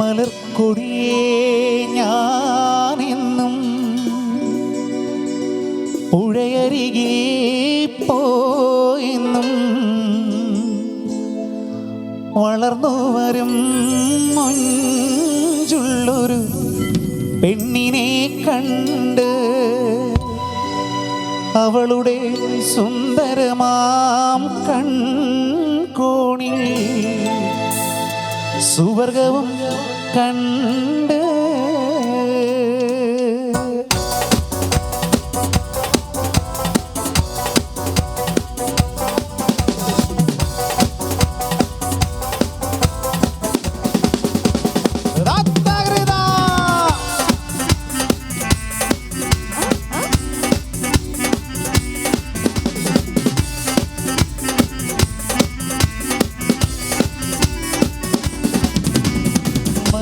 മലർക്കൊടിയേ ഞാനെന്നും പുഴയരികെ പോയെന്നും വളർന്നു വരും മൊഞ്ചുള്ളൊരു പെണ്ണിനെ കണ്ട് അവളുടെ സുന്ദരമാം കൺകോണിൽ സുവർഗവും കണ്ട്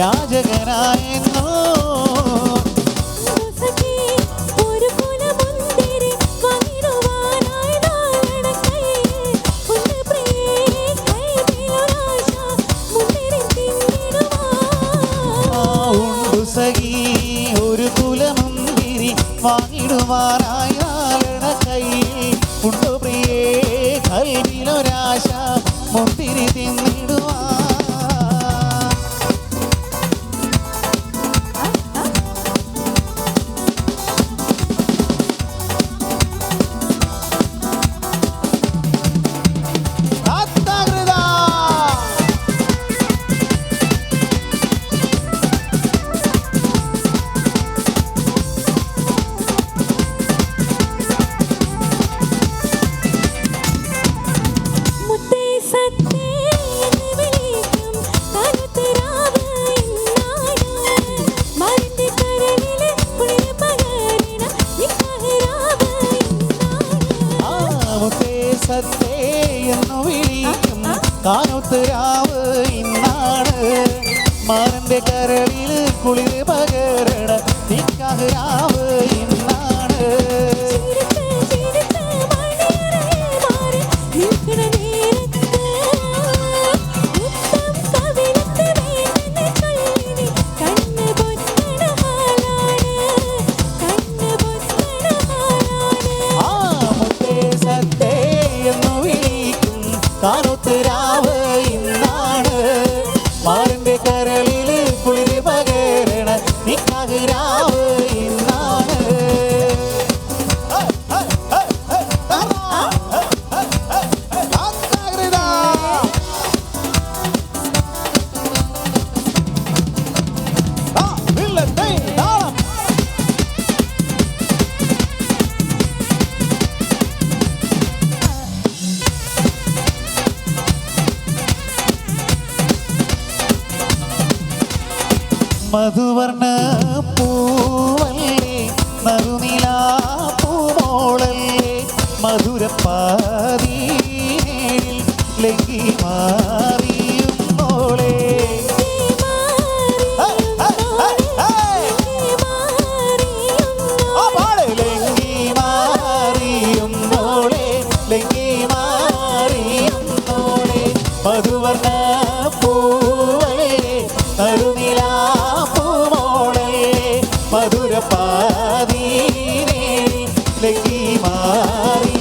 യാചകനായ കുളിർ പകരണ നിക്കാഹ് രാവ് മധുവർണ പൂവല്ലേ? നറുനിലാ പൂമോളല്ലേ മധുരപ്പാതി മാറി.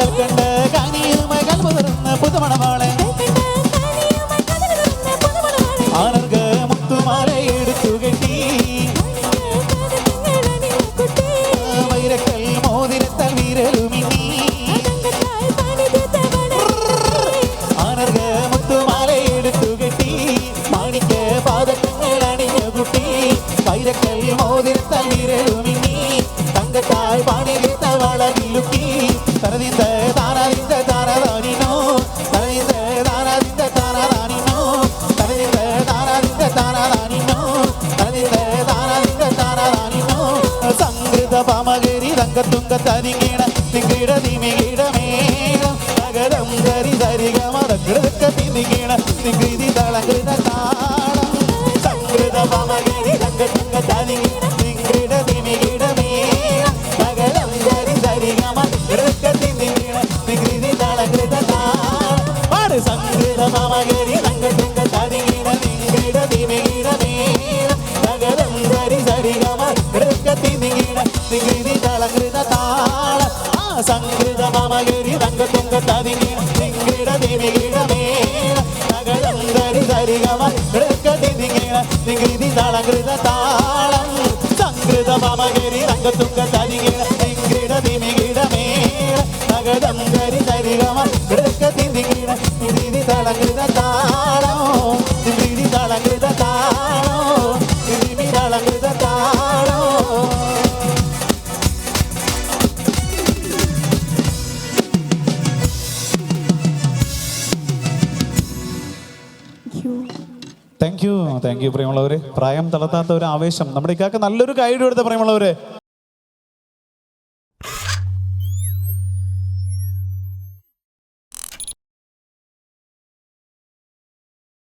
കൽക്കണ്ട കനിയുമായി കലർന്ന പുതുമണം തങ്കത്തുങ്ക തരികീണ തിങ്കിട തിമികിടമേണം നഗരം ധരി ധരിക മതകൃതക്ക തിമികീണ തിങ്കിതി തളകൃത താളം പമകരി சங்கீத மமகிரி ரங்க துங்க தவி திங்கிட திமிகிடமே நகழந்தரி சரிகம கிழக்க திதிங்கிட திங்கிதி தளங்கிருத தாளம். சங்கிருத மமகிரி ரங்க துங்க ததிங்கிட താങ്ക് യു താങ്ക് യു പ്രിയമുള്ളവരെ. പ്രായം തളർത്താത്ത ഒരു ആവേശം. നമ്മുടെ ഇക്കാക്ക് നല്ലൊരു കൈഡ് എടുത്ത പ്രിയമുള്ളവരെ.